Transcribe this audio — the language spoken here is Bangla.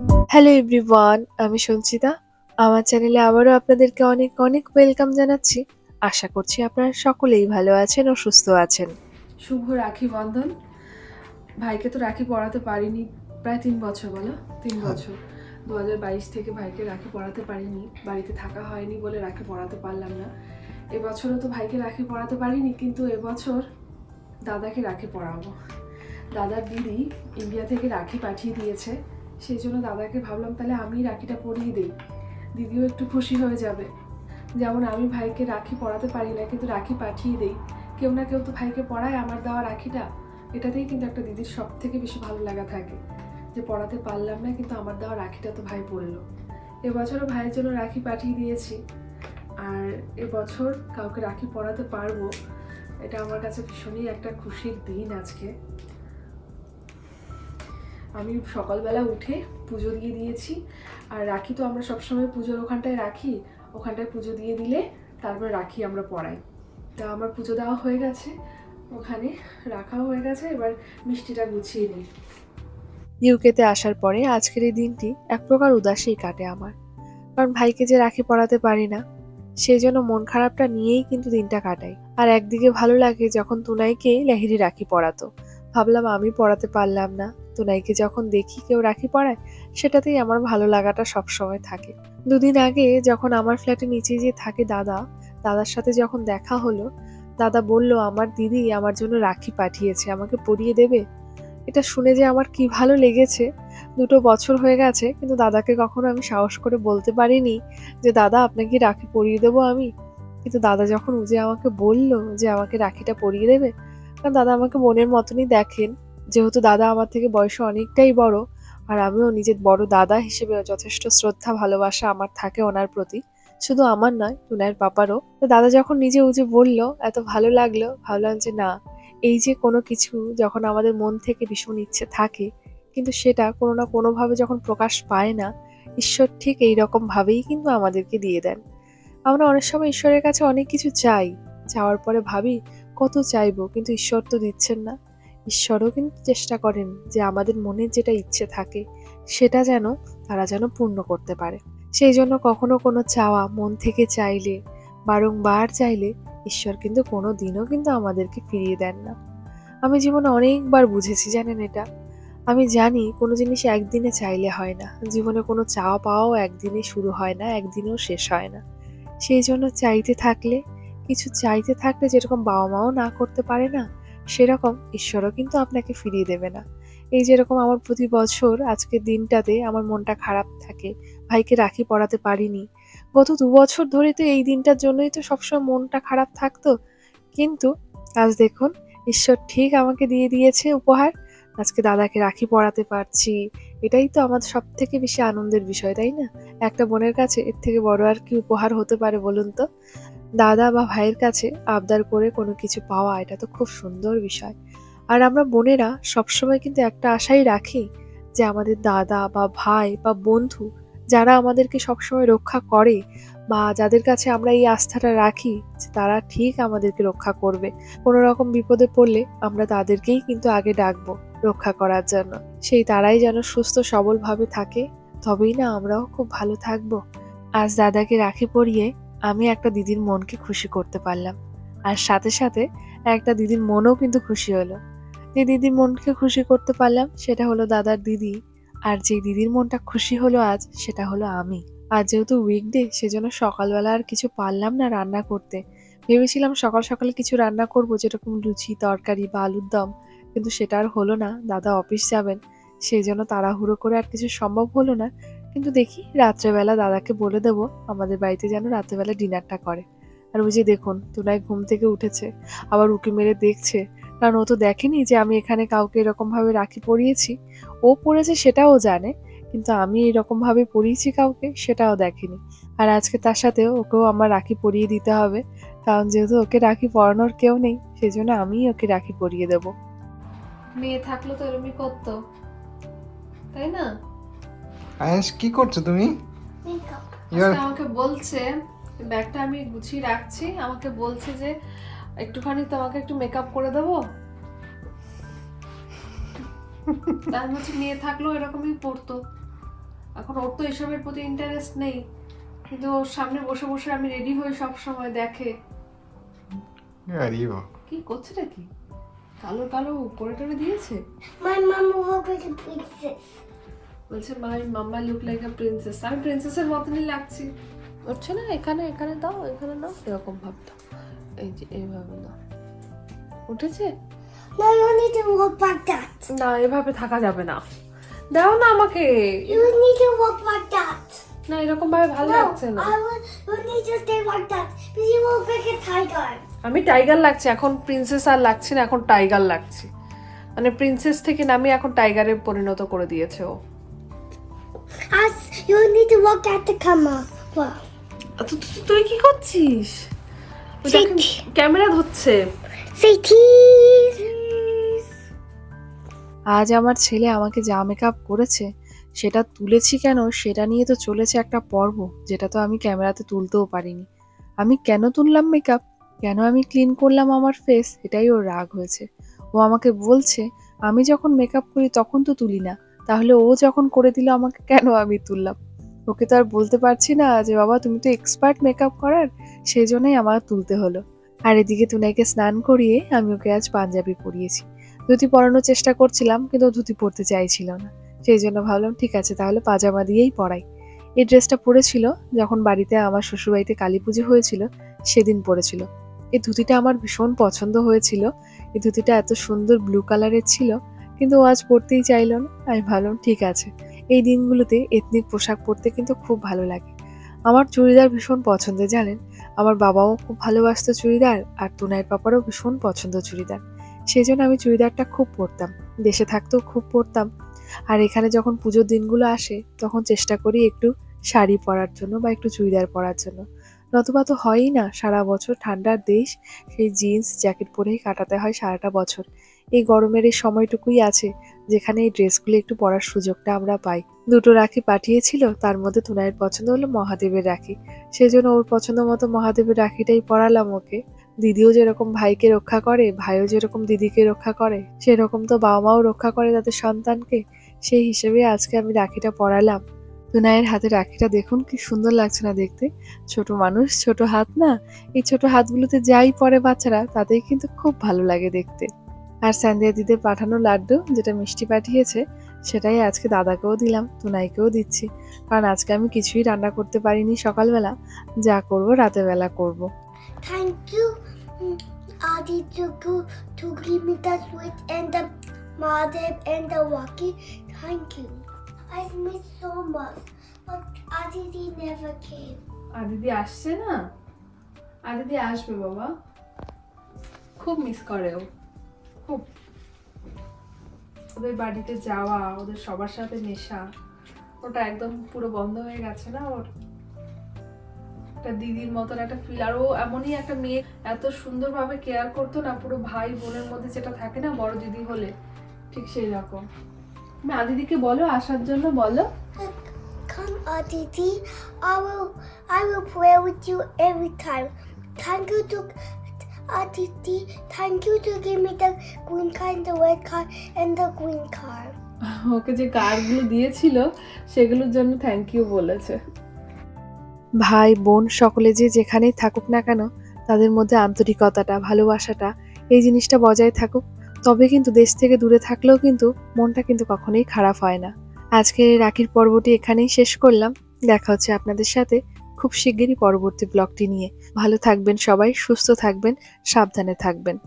হ্যালো এভরিওয়ান আমি সঞ্চিতা। আমার চ্যানেলে আবারও আপনাদেরকে অনেক অনেক ওয়েলকাম জানাচ্ছি। আশা করছি আপনারা সকলেই ভালো আছেন ও সুস্থ আছেন। শুভ রাখি বন্ধন। ভাইকে তো রাখি পড়াতে পারিনি প্রায় তিন বছর বলো? তিন বছর। দু হাজার বাইশ থেকে ভাইকে রাখি পড়াতে পারিনি বাড়িতে থাকা হয়নি বলে রাখি পড়াতে পারলাম না। এবছরও তো ভাইকে রাখি পড়াতে পারিনি কিন্তু এবছর দাদাকে রাখি পড়াবো। দাদার দিদি ইন্ডিয়া থেকে রাখি পাঠিয়ে দিয়েছে। সেই জন্য দাদাকে ভাবলাম তাহলে আমি রাখিটা পরিয়ে দিই। দিদিও একটু খুশি হয়ে যাবে। যেমন আমি ভাইকে রাখি পড়াতে পারি না, কিন্তু রাখি পাঠিয়ে দিই। কেউ না কেউ তো ভাইকে পড়ায় আমার দেওয়া রাখিটা। এটাতেই কিন্তু একটা দিদির সব থেকে বেশি ভালো লাগা থাকে। যে পড়াতে পারলাম না, কিন্তু আমার দেওয়া রাখিটা তো ভাই পড়ল। এবছরও ভাইয়ের জন্য রাখি পাঠিয়ে দিয়েছি। আর এবছর কাউকে রাখি পড়াতে পারব, এটা আমার কাছে ভীষণই একটা খুশির দিন আজকে। আমি সকালবেলা উঠে পুজো দিয়ে দিয়েছি। আর রাখি তো আমরা সবসময় পুজোর ওখানটায় রাখি, ওখানটায় পুজো দিয়ে দিলে তারপর রাখি আমরা পড়াই। তা আমার পুজো দেওয়া হয়ে গেছে, ওখানে রাখাও হয়ে গেছে, এবার মিষ্টিটা গুছিয়ে নিই। ইউকেতে আসার পরে আজকের এই দিনটি এক প্রকার উদাসেই কাটে আমার। কারণ ভাইকে যে রাখি পড়াতে পারি না সেই জন্য মন খারাপটা নিয়েই কিন্তু দিনটা কাটাই আর একদিকে ভালো লাগে যখন তুনাইকে লেহেরি রাখি পড়াতো ভাবলাম আমি পড়াতে পারলাম না। তুনাইকে যখন দেখি কেউ রাখি পড়ায়, সেটাতেই আমার ভালো লাগাটা সবসময় থাকে। দুদিন আগে যখন আমার ফ্ল্যাটে নিচে যে থাকে দাদা, দাদার সাথে যখন দেখা হলো, দাদা বলল, আমার দিদি আমার জন্য রাখি পাঠিয়েছে, আমাকে পরিয়ে দেবে? এটা শুনে যে আমার কি ভালো লেগেছে, দুটো বছর হয়ে গেছে, কিন্তু দাদাকে কখনো আমি সাহস করে বলতে পারিনি যে, দাদা, আপনাকে রাখি পরিয়ে দেবো আমি? কিন্তু দাদা যখন উজে আমাকে বলল যে, আমাকে রাখিটা পরিয়ে দেবে? কারণ দাদা আমাকে মনের মতনই দেখেন। যেহেতু দাদা আমার থেকে বয়সে অনেকটাই বড়, আর আমিও নিজের বড় দাদা হিসেবে যথেষ্ট শ্রদ্ধা, ভালোবাসা আমার থাকে ওনার প্রতি। শুধু আমার নয় টুনাইয়ের পাপারও। তো দাদা যখন নিজে উজে বলল, এত ভালো লাগল ভাবলাম যে না, এই যে কোনো কিছু যখন আমাদের মন থেকে ভীষণ ইচ্ছে থাকে, কিন্তু সেটা কোনো না কোনোভাবে যখন প্রকাশ পায় না, ঈশ্বর ঠিক এই রকম ভাবেই কিন্তু আমাদেরকে দিয়ে দেন। আমরা অনেক সময় ঈশ্বরের কাছে অনেক কিছু চাই। চাওয়ার পরে ভাবি কত চাইব, কিন্তু ঈশ্বর তো দিচ্ছেন না। ঈশ্বরও কিন্তু চেষ্টা করেন যে আমাদের মনের যেটা ইচ্ছে থাকে, সেটা যেন তারা যেন পূর্ণ করতে পারে। সেই জন্য কখনো কোনো চাওয়া মন থেকে চাইলে, বারংবার চাইলে ঈশ্বর কিন্তু কোনো দিনও কিন্তু আমাদেরকে ফিরিয়ে দেন না। আমি জীবনে অনেকবার বুঝেছি, জানেন এটা? আমি জানি কোনো জিনিস একদিনে চাইলে হয় না। জীবনে কোনো চাওয়া পাওয়াও একদিনে শুরু হয় না, একদিনেও শেষ হয় না। সেই জন্য চাইতে থাকলে কিছু চাইতে থাকলে যেরকম বাবা মাও না করতে পারে না, সেরকম ঈশ্বরও কিন্তু আপনাকে ফিরিয়ে দেবে না। এই যেরকম আমার প্রতি বছর আজকের দিনটাতে আমার মনটা খারাপ থাকে, ভাইকে রাখি পড়াতে পারিনি। গত দু বছর ধরে তো এই দিনটার জন্যই তো সবসময় মনটা খারাপ থাকতো। কিন্তু আজ দেখুন, ঈশ্বর ঠিক আমাকে দিয়ে দিয়েছে উপহার। আজকে দাদাকে রাখি পড়াতে পারছি। এটাই তো আমার সব থেকে বেশি আনন্দের বিষয়, তাই না? একটা বোনের কাছে এর থেকে বড় আর কি উপহার হতে পারে বলুন তো? দাদা বা ভাইয়ের কাছে আবদার করে কোনো কিছু পাওয়া, এটা তো খুব সুন্দর বিষয়। আর আমরা বোনেরা সবসময় কিন্তু একটা আশাই রাখি যে আমাদের দাদা বা ভাই বা বন্ধু যারা আমাদেরকে সবসময় রক্ষা করে বা যাদের কাছে আমরা এই আস্থাটা রাখি যে তারা ঠিক আমাদেরকে রক্ষা করবে। কোনো রকম বিপদে পড়লে আমরা তাদেরকেই কিন্তু আগে ডাকবো রক্ষা করার জন্য। সেই তারাই যেন সুস্থ, সবলভাবে থাকে, তবেই না আমরাও খুব ভালো থাকব। আজ দাদাকে রাখি পরিয়ে আমি একটা দিদির মনকে খুশি করতে পারলাম। আর সাথে সাথে একটা দিদির মনও কিন্তু খুশি হলো। যে দিদির মনকে খুশি করতে পারলাম, সেটা হলো দাদার দিদি। আর যে দিদির মনটা খুশি হলো আজ, সেটা হলো আমি। আর যেহেতু উইকডে সেজন্য সকালবেলা আর কিছু পারলাম না রান্না করতে। ভেবেছিলাম সকাল সকালে কিছু রান্না করব, যেরকম লুচি, তরকারি বা আলুর দম। কিন্তু সেটা আর হলো না, দাদা অফিস যাবেন। সেই জন্য তাড়াহুড়ো করে আর কিছু সম্ভব হলো না। কিন্তু দেখি রাত্রেবেলা দাদাকে বলে দেবো আমাদের বাড়িতে যেন রাত্রেবেলা ডিনারটা করে। আর ওই যে দেখুন, তুনাই ঘুম থেকে উঠেছে, আবার উকি মেরে দেখছে। কারণ ও তো দেখেনি যে আমি এখানে কাউকে এরকম ভাবে রাখি পরিয়েছি। ও পড়েছে সেটাও জানে, কিন্তু আমি এরকম ভাবে পরিয়েছি কাউকে সেটাও দেখেনি। আর আজকে তার সাথে ওকেও আমার রাখি পরিয়ে দিতে হবে, কারণ যেহেতু ওকে রাখি পরানোর কেউ নেই সেই জন্য আমিই ওকে রাখি পরিয়ে দেব। মেয়ে থাকল তো এরমই করতো, তাই না? আয়াস কি করছ তুমি? আমাকে বলছে ব্যাগটা আমি গুছিয়ে রাখছি আমাকে বলছে যে একটুখানি তোমাকে একটু মেকআপ করে দেবো। তার হচ্ছে মেয়ে থাকলেও এরকমই পড়তো এখন ওর তো এসবের প্রতি ইন্টারেস্ট নেই। কিন্তু ওর সামনে বসে বসে আমি রেডি হই সব সময় দেখে. কি করছে কি? কালো কালো করে টরে দিয়েছে look like a princess. বলছে my mamma look like a princess আমি প্রিন্সেসের মতনই লাগছি। হচ্ছে না এখানে এখানে দাও এখানে দাও এরকম ভাব দাও এই যে এইভাবে দাও। উঠেছে. না এভাবে থাকা যাবে না। দাও না আমাকে. না এরকম ভাবে ভালো লাগছে না. আমি টাইগার লাগছে এখন প্রিন্সেস আর লাগছে না এখন টাইগার লাগছে। মানে প্রিন্সেস থেকে নামিয়ে এখন টাইগারে পরিণত করে দিয়েছে ও। As you need to walk at the camera. তু- তুই কি করছিস? ক্যামেরা ধরছে. আজ আমার ছেলে আমাকে যা মেকআপ করেছে সেটা তুলেছি কেন? সেটা নিয়ে তো চলেছে একটা পর্ব যেটা তো আমি ক্যামেরাতে তুলতেও পারিনি। আমি কেন তুললাম মেকআপ কেন আমি ক্লিন করলাম আমার ফেস এটাই ওর রাগ হয়েছে। ও আমাকে বলছে আমি যখন মেকআপ করি তখন তো তুলি না। তাহলে ও যখন করে দিল আমাকে, কেন আমি তুললাম? ওকে তো আর বলতে পারছি না যে, বাবা, তুমি তো এক্সপার্ট মেকআপ করার সেই জন্যই আমার তুলতে হলো। আর এদিকে তুনাইকে স্নান করিয়ে আমি ওকে আজ পাঞ্জাবি পরিয়েছি। ধুতি পরানোর চেষ্টা করছিলাম, কিন্তু ধুতি পরতে চাইছিল না। সেই জন্য ভাবলাম, ঠিক আছে, তাহলে পাজামা দিয়েই পরাই। এই ড্রেসটা পরেছিল, যখন বাড়িতে আমার শ্বশুরবাড়িতে কালী পুজো হয়েছিল, সেদিন পরেছিল। এই ধুতিটা আমার ভীষণ পছন্দ হয়েছিল। এই ধুতিটা এত সুন্দর ব্লু কালারের ছিল কিন্তু আজ পরতেই চাইলো না। আমি ভালো ঠিক আছে। এই দিনগুলোতে এথনিক পোশাক পরতে কিন্তু খুব ভালো লাগে। আমার চুড়িদার ভীষণ পছন্দের, জানেন? আমার বাবাও খুব ভালোবাসতো চুড়িদার আর তুনাইয়ের পাপারও ভীষণ পছন্দ চুড়িদার। সেই জন্য আমি চুড়িদারটা খুব পরতাম। দেশে থাকতেও খুব পরতাম। আর এখানে যখন পুজোর দিনগুলো আসে, তখন চেষ্টা করি একটু শাড়ি পরার জন্য বা একটু চুড়িদার পরার জন্য। নতুবা তো হয়ই না, সারা বছর ঠান্ডার দেশ, সেই জিন্স, জ্যাকেট পরেই কাটাতে হয় সারাটা বছর। এই গরমের এই সময়টুকুই আছে, যেখানে এই ড্রেসগুলো একটু পরার সুযোগটা আমরা পাই। দুটো রাখি পাঠিয়েছিল, তার মধ্যে তুনায়ের পছন্দ হলো মহাদেবের রাখি। সেজন্য ওর পছন্দ মতো মহাদেবের রাখিটাই পরালাম ওকে। দিদিও যেরকম ভাইকে রক্ষা করে, ভাইও যেরকম দিদিকে রক্ষা করে, সেরকম তো বাবা মাও রক্ষা করে তাদের সন্তানকে। সেই হিসেবে আজকে আমি রাখিটা পরালাম। দুনায়ের হাতে রাখিটা দেখুন কি সুন্দর লাগছে না দেখতে। ছোট মানুষ ছোট হাত না? এই ছোট হাতগুলোতে যাই পরে বাচ্চারা তাতেই কিন্তু খুব ভালো লাগে দেখতে। আর স্যান্দিয়া দিতে পাঠানো লাড্ডু যেটা মিষ্টি পাঠিয়েছে সেটাই আজকে দাদাকেও দিলাম তুনাইকেও দিচ্ছি। কারণ আজকে আমি কিছুই রান্না করতে পারিনি সকালবেলা। যা করব রাতের বেলা করব। You, mm, Adi, to. I miss so much, but Aditi never came. আর দিদি আসছে না? আর দিদি আসবে বাবা। খুব মিস করে ও। খুব। ওদের বাড়িতে যাওয়া ওদের সবার সাথে মেশা ওটা একদম পুরো বন্ধ হয়ে গেছে না ওর? একটা দিদির মতন একটা ফিল আর ও এমনই একটা মেয়ে এত সুন্দরভাবে কেয়ার করতো না পুরো ভাই বোনের মধ্যে যেটা থাকে না বড় দিদি হলে ঠিক সেই রকম। মা দিদিকে বলো আসার জন্য বলো। Come Atithi I I will play with you every thank you to Atithi thank you to give me the queen car the white car and the queen car okay যে কারগুলো দিয়েছিল সেগুলোর জন্য থ্যাংক ইউ বলেছে। ভাই বোন সকলে যে যেখানেই থাকুক না কেন তাদের মধ্যে আন্তরিকতাটা ভালোবাসাটা এই জিনিসটা বজায় থাকুক। তবে কিন্তু দেশ থেকে দূরে থাকলেও কিন্তু মনটা কিন্তু কখনোই খারাপ হয় না। আজকের রাখির পর্বটি এখানেই শেষ করলাম। দেখা হচ্ছে আপনাদের সাথে খুব শিগগিরই পরবর্তী ব্লগটি নিয়ে। ভালো থাকবেন সবাই, সুস্থ থাকবেন, সাবধানে থাকবেন।